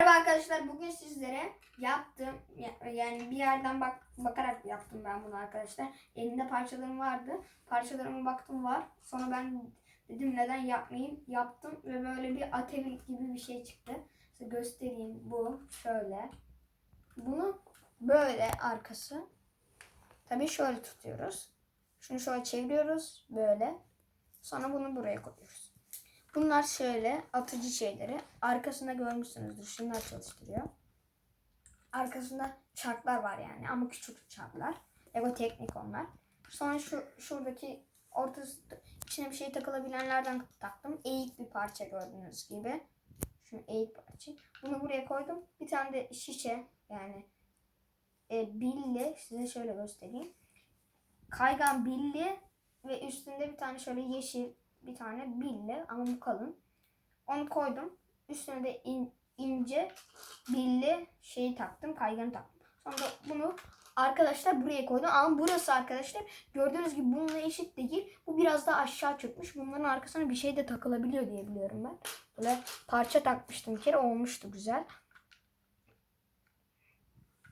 Merhaba arkadaşlar bugün sizlere yaptım ya- yani bir yerden bak bakarak yaptım ben bunu arkadaşlar. Elimde parçalarım vardı. Parçalarıma baktım var. Sonra ben dedim neden yapmayayım? Yaptım ve böyle bir atölye gibi bir şey çıktı. Size göstereyim bu şöyle. Bunu böyle arkası. Tabii şöyle tutuyoruz. Şunu şöyle çeviriyoruz böyle. Sonra bunu buraya koyuyoruz. Bunlar şöyle atıcı şeyleri. Arkasında görmüşsünüzdür. Şunlar çalıştırıyor. Arkasında çarklar var yani ama küçük çarklar. Ego teknik onlar. Sonra şu şuradaki ortası içine bir şey takılabilenlerden taktım. Eğik bir parça gördüğünüz gibi. Şu eğik parça. Bunu buraya koydum. Bir tane de şişe yani e, billi size şöyle göstereyim. Kaygan billi ve üstünde bir tane şöyle yeşil bir tane billi ama bu kalın. Onu koydum. Üstüne de in- ince billi şeyi taktım. Kayganı taktım. Sonra bunu arkadaşlar buraya koydum. Ama burası arkadaşlar gördüğünüz gibi bununla eşit değil. Bu biraz daha aşağı çökmüş. Bunların arkasına bir şey de takılabiliyor diye biliyorum ben. Böyle parça takmıştım bir kere olmuştu güzel.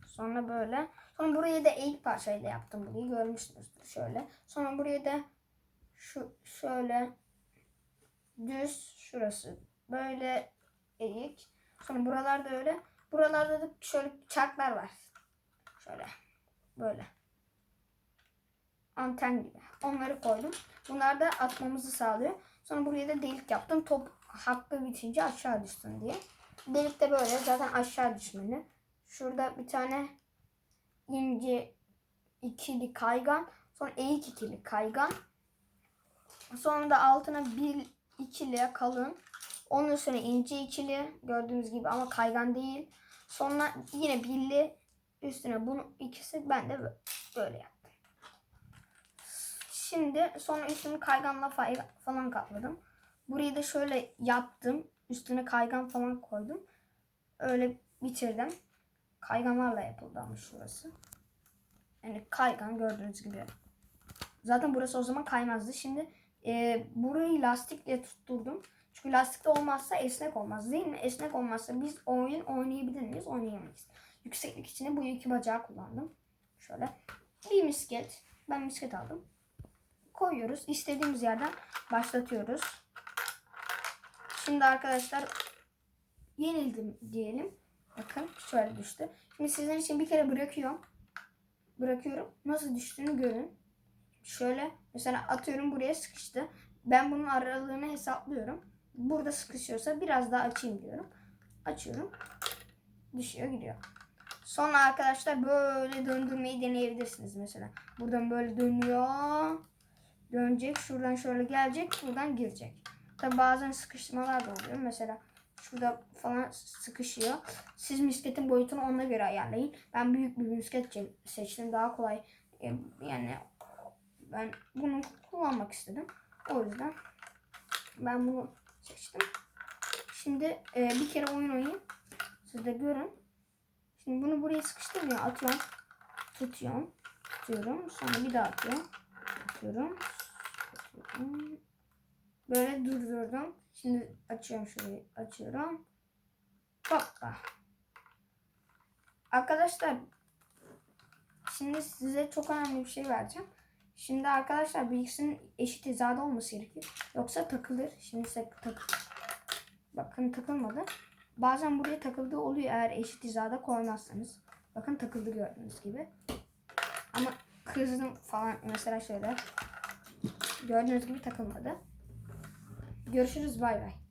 Sonra böyle. Sonra buraya da eğik parçayla yaptım burayı görmüşsünüzdür şöyle. Sonra buraya da şu şöyle düz şurası böyle eğik. Sonra buralarda öyle. Buralarda da şöyle çarklar var. Şöyle böyle. Anten gibi. Onları koydum. Bunlar da atmamızı sağlıyor. Sonra buraya da delik yaptım. Top hakkı bitince aşağı düşsün diye. Delik de böyle zaten aşağı düşmeli. Şurada bir tane ince ikili kaygan. Sonra eğik ikili kaygan. Sonra da altına bir ikili kalın. Onun üstüne ince ikili gördüğünüz gibi ama kaygan değil. Sonra yine billi üstüne bunu ikisi ben de böyle yaptım. Şimdi sonra üstünü kayganla falan kapladım. Burayı da şöyle yaptım. Üstüne kaygan falan koydum. Öyle bitirdim. Kayganlarla yapıldı ama şurası. Yani kaygan gördüğünüz gibi. Zaten burası o zaman kaymazdı. Şimdi e, burayı lastikle tutturdum. Çünkü lastikle olmazsa esnek olmaz değil mi? Esnek olmazsa biz oyun oynayabilir miyiz? Oynayamayız. Yükseklik için bu iki bacağı kullandım. Şöyle. Bir misket. Ben misket aldım. Koyuyoruz. İstediğimiz yerden başlatıyoruz. Şimdi arkadaşlar yenildim diyelim. Bakın şöyle düştü. Şimdi sizin için bir kere bırakıyorum. Bırakıyorum. Nasıl düştüğünü görün. Şöyle mesela atıyorum buraya sıkıştı. Ben bunun aralığını hesaplıyorum. Burada sıkışıyorsa biraz daha açayım diyorum. Açıyorum. Düşüyor gidiyor. Sonra arkadaşlar böyle döndürmeyi deneyebilirsiniz mesela. Buradan böyle dönüyor. Dönecek. Şuradan şöyle gelecek. Buradan girecek. Tabi bazen sıkıştırmalar da oluyor. Mesela şurada falan sıkışıyor. Siz misketin boyutunu ona göre ayarlayın. Ben büyük bir misket seçtim. Daha kolay. Yani ben bunu kullanmak istedim. O yüzden ben bunu seçtim. Şimdi e, bir kere oyun oynayayım. Siz de görün. Şimdi bunu buraya sıkıştırdım ya. Atıyorum. Tutuyorum. Tutuyorum. Sonra bir daha atıyorum. Atıyorum. Atıyorum. Böyle durdurdum. Şimdi açıyorum şurayı. Açıyorum. Hoppa. Arkadaşlar şimdi size çok önemli bir şey vereceğim. Şimdi arkadaşlar bilgisinin eşit hizada olması gerekiyor. Yoksa takılır. Şimdi size. Bakın takılmadı. Bazen buraya takıldığı oluyor eğer eşit hizada koymazsanız. Bakın takıldı gördüğünüz gibi. Ama kızdım falan mesela şöyle. Gördüğünüz gibi takılmadı. Görüşürüz bay bay.